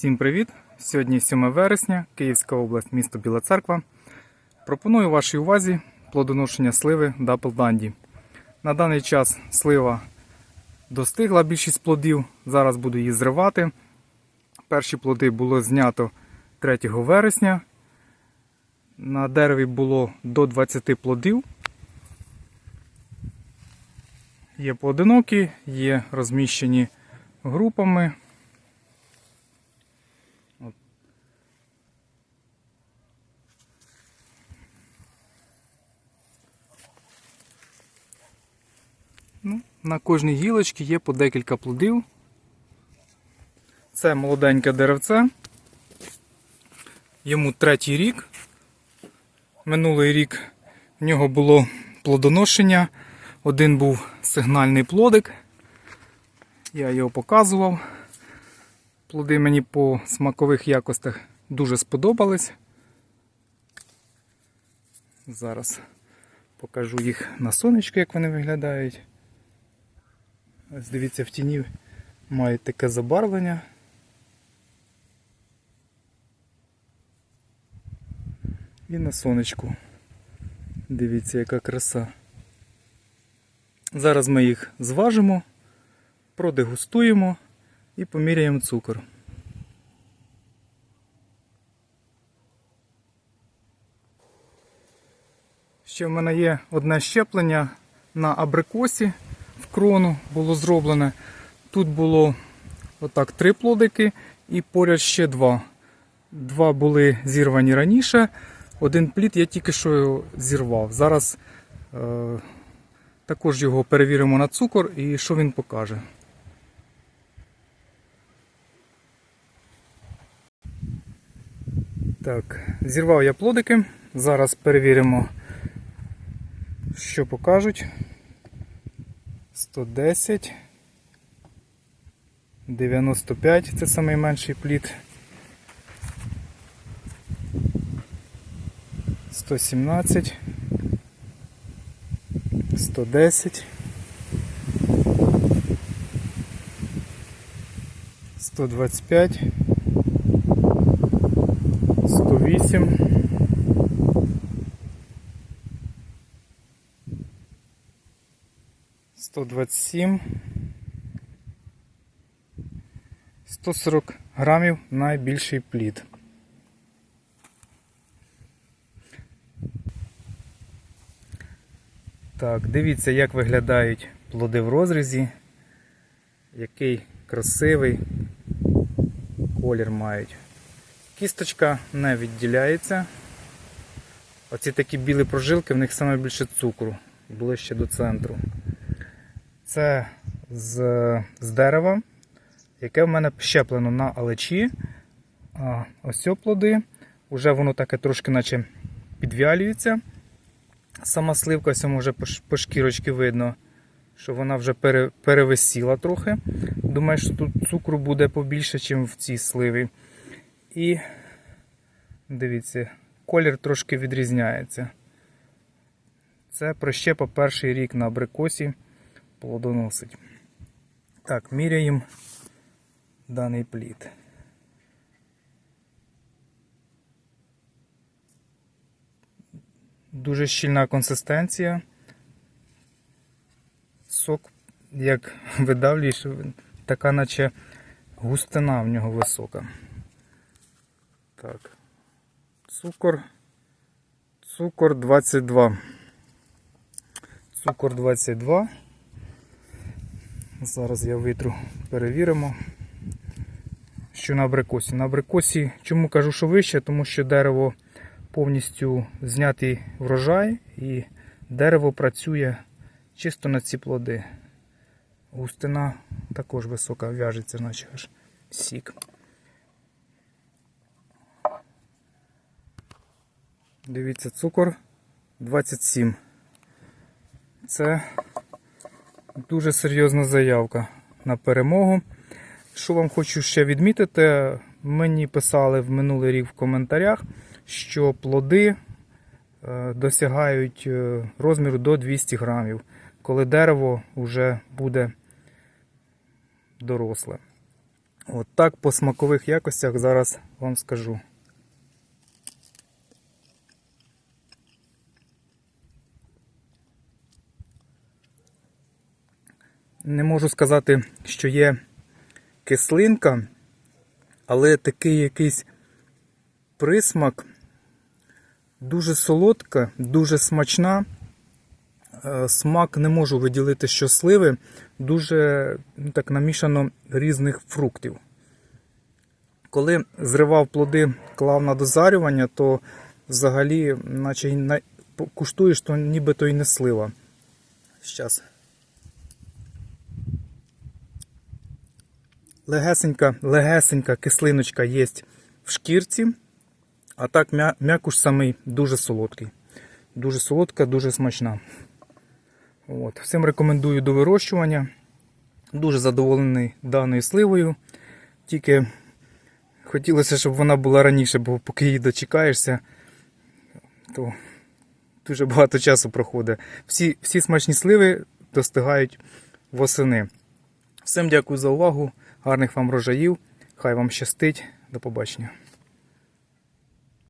Всім привіт! Сьогодні 7 вересня, Київська область, місто Біла Церква. Пропоную вашій увазі плодоношення сливи Дапл Данді. На даний час слива достигла більшість плодів. Зараз буду її зривати. Перші плоди було знято 3 вересня. На дереві було до 20 плодів. Є поодинокі, є розміщені групами. Ну, на кожній гілочці є по декілька плодів. Це молоденьке деревце. Йому третій рік. Минулий рік в нього було плодоношення. Один був сигнальний плодик. Я його показував. Плоди мені по смакових якостях дуже сподобались. Зараз покажу їх на сонечку, як вони виглядають. Ось дивіться, в тіні мають таке забарвлення. І на сонечку. Дивіться, яка краса. Зараз ми їх зважимо, продегустуємо і поміряємо цукор. Ще в мене є одне щеплення на абрикосі в крону було зроблене. Тут було отак три плодики і поряд ще два. Два були зірвані раніше. Один плід я тільки що його зірвав. Зараз е, також його перевіримо на цукор і що він покаже. Так, зірвав я плодики. Зараз перевіримо, що покажуть. 110, 95 це найменший плід. 117, 110, 125, 108, 127, 140 грамів найбільший плід. Так, дивіться, як виглядають плоди в розрізі, який красивий колір мають. Кісточка не відділяється. Оці такі білі прожилки, в них саме більше цукру, ближче до центру. Це з, з дерева, яке в мене щеплено на алечі. А ось ці плоди, вже воно таке трошки наче підвялюється. Сама сливка цьому вже по шкірочці видно, що вона вже пере, перевисіла трохи. Думаю, що тут цукру буде побільше, ніж в цій сливі. І дивіться, колір трошки відрізняється. Це прощепа перший рік на абрикосі плодоносить. Так, міряємо даний плід. Дуже щільна консистенція. Сок, як видавлюєш, така наче густина в нього висока. Так. Цукор. Цукор 22. Цукор 22. Зараз я витру, перевіримо. Що на абрикосі. На абрикосі, чому кажу, що вище, тому що дерево повністю знятий врожай і дерево працює чисто на ці плоди. Густина також висока в'яжеться, наче аж сік. Дивіться, цукор 27. Це дуже серйозна заявка на перемогу. Що вам хочу ще відмітити, мені писали в минулий рік в коментарях, що плоди е, досягають е, розміру до 200 грамів, коли дерево вже буде доросле. От так по смакових якостях зараз вам скажу. Не можу сказати, що є кислинка, але такий якийсь присмак дуже солодка, дуже смачна. Е, Смак не можу виділити, що сливи, дуже ну, так намішано різних фруктів. Коли зривав плоди, клав на дозарювання, то взагалі, наче куштуєш, то ніби то й не слива. Щас. Легесенька, легесенька кислиночка є в шкірці, а так м'якуш самий дуже солодкий. Дуже солодка, дуже смачна. От. Всім рекомендую до вирощування. Дуже задоволений даною сливою. Тільки хотілося, щоб вона була раніше, бо поки її дочекаєшся, то дуже багато часу проходить. Всі, всі смачні сливи достигають восени. Всім дякую за увагу, гарних вам врожаїв. Хай вам щастить. До побачення.